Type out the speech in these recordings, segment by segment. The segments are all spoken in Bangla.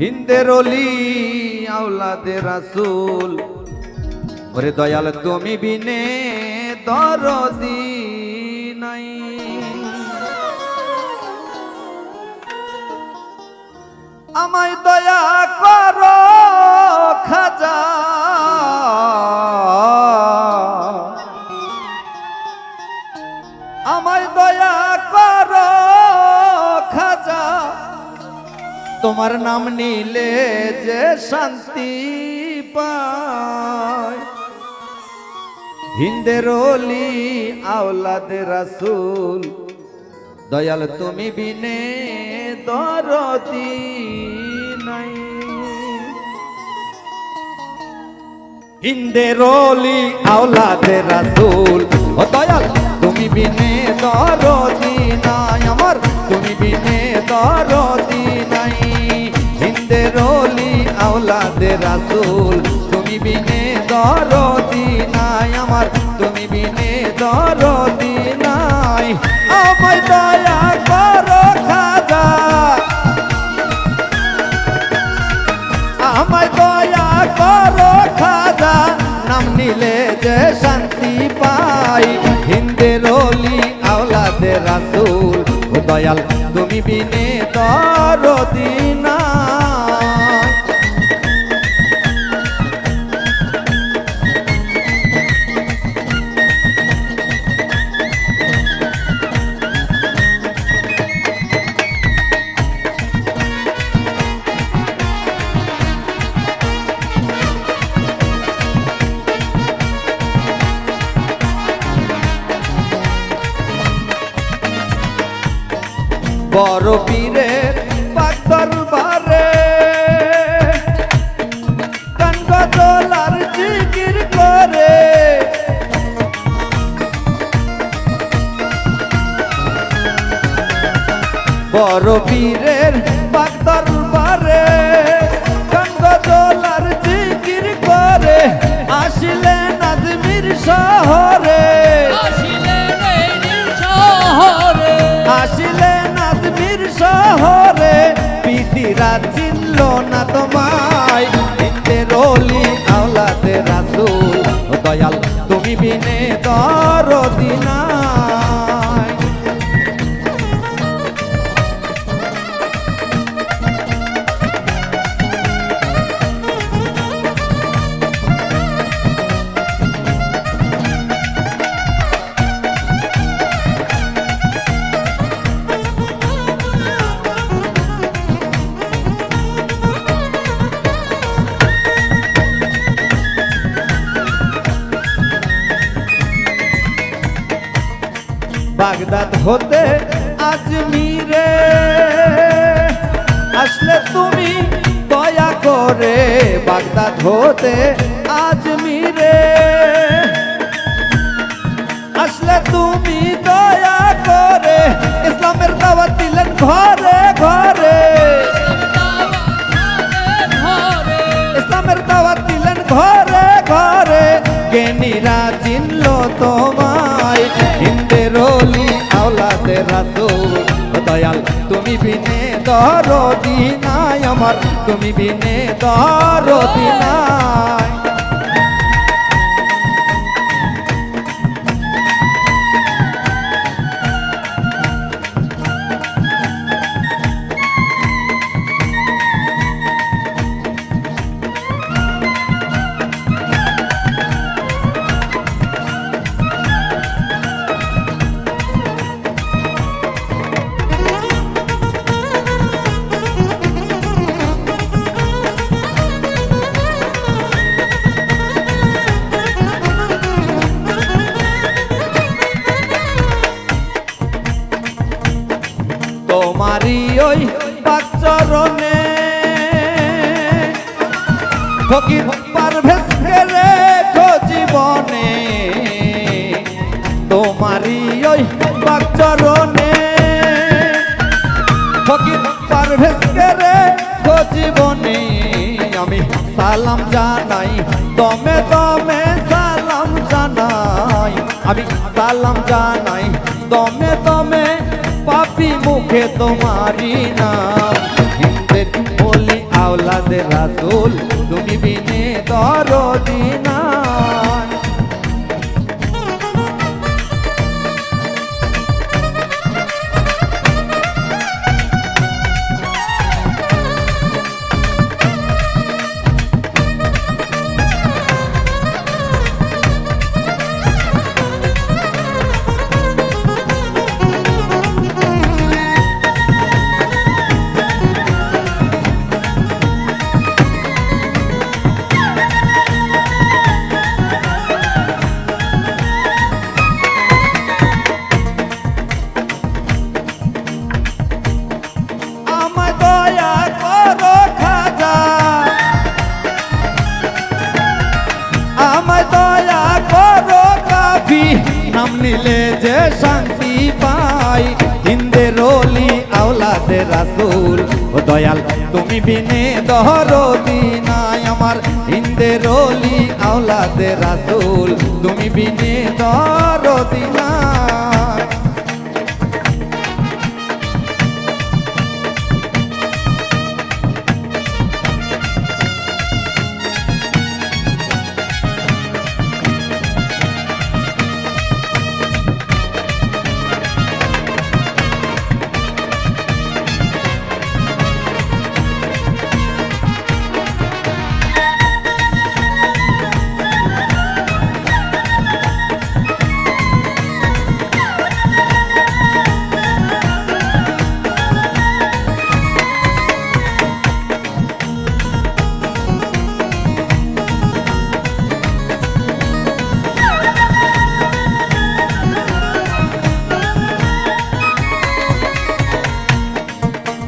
হিন্দের অলি আওলাদে রাসুল। ওরে দয়াল তুমি বিনে দরদি নাই। আমায় দয়া করো খাজা। তোমার নাম নিলে যে শান্তি পায়। হিন্দের অলি, আওলাদ রাসুল, দয়াল তুমি বিনে দরদি নাই। হিন্দের অলি, আওলাদ রাসুল, ও দয়াল তুমি বিনে দরদি নাই। আমার তুমি বিনে দরদি রাসুল, তুমি বিনে দরদি নাই আমার, তুমি বিনে দরদি নাই। আমায় দয়া করো খাজা। আমায় দয়া করো খাজা। নাম নিলে যে শান্তি পাই। হিন্দের অলি আওলাদে রাসুল দয়াল, তুমি বিনে দরদি বড় পীরে পাক দরবারে। কানগ দোলার জিকির করে। বড় পীরের পিতিরা চিনল না তোমায় বাগদাদ হতে আজমিরে আসলে তুমি দয়া করে বাগদাদ হতে আজমিরে আসলে তুমি দয়া করে ইসলামের দাওয়াত দিলেন ঘরে ঘরে। ইসলামের দাওয়াত দিলেন ঘরে ঘরে। জ্ঞানীরা চিনল আওলাদে রাসূল দয়াল তুমি বিনে দরদি নাই আমার। তুমি বিনে দরদি ফকির পারভেজ রেখো জীবনে। তোমারই ওই পাচরণে ফকির পারভেজ রেখো জীবনে। আমি সালাম জানাই, দমে দমে সালাম জানাই। আমি সালাম জানাই, দমে দমে পাপি মুখে তোমারি নাম। হিন্দের বলি আওলাদে রাসুল তুমি বিনে নিলে যে শান্তি পাই, হিন্দে রলি, আওলাদে রাসুল। ও দয়াল, তুমি বিনে দহরদি নাই আমার। হিন্দে রলি, আওলাদে রাসুল, তুমি বিনে দহরদি নাই।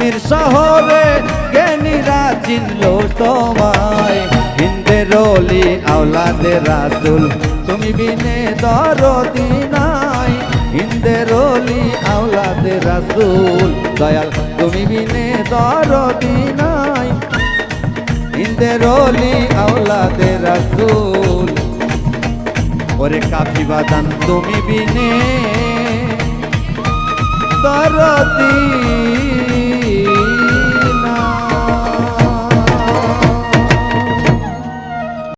আজ মীর শহরে জ্ঞানীরা চিনল তোমায়। হিন্দের রলি আওলাদে রাসুল, তুমি বিনে দরদি নাই। হিন্দের রলি আওলাদে রাসুল, দয়াল, তুমি বিনে দরদি নাই। হিন্দের রলি আওলাদে রাসুল, ওরে কাফি বাদান, তুমি বিনে দরদি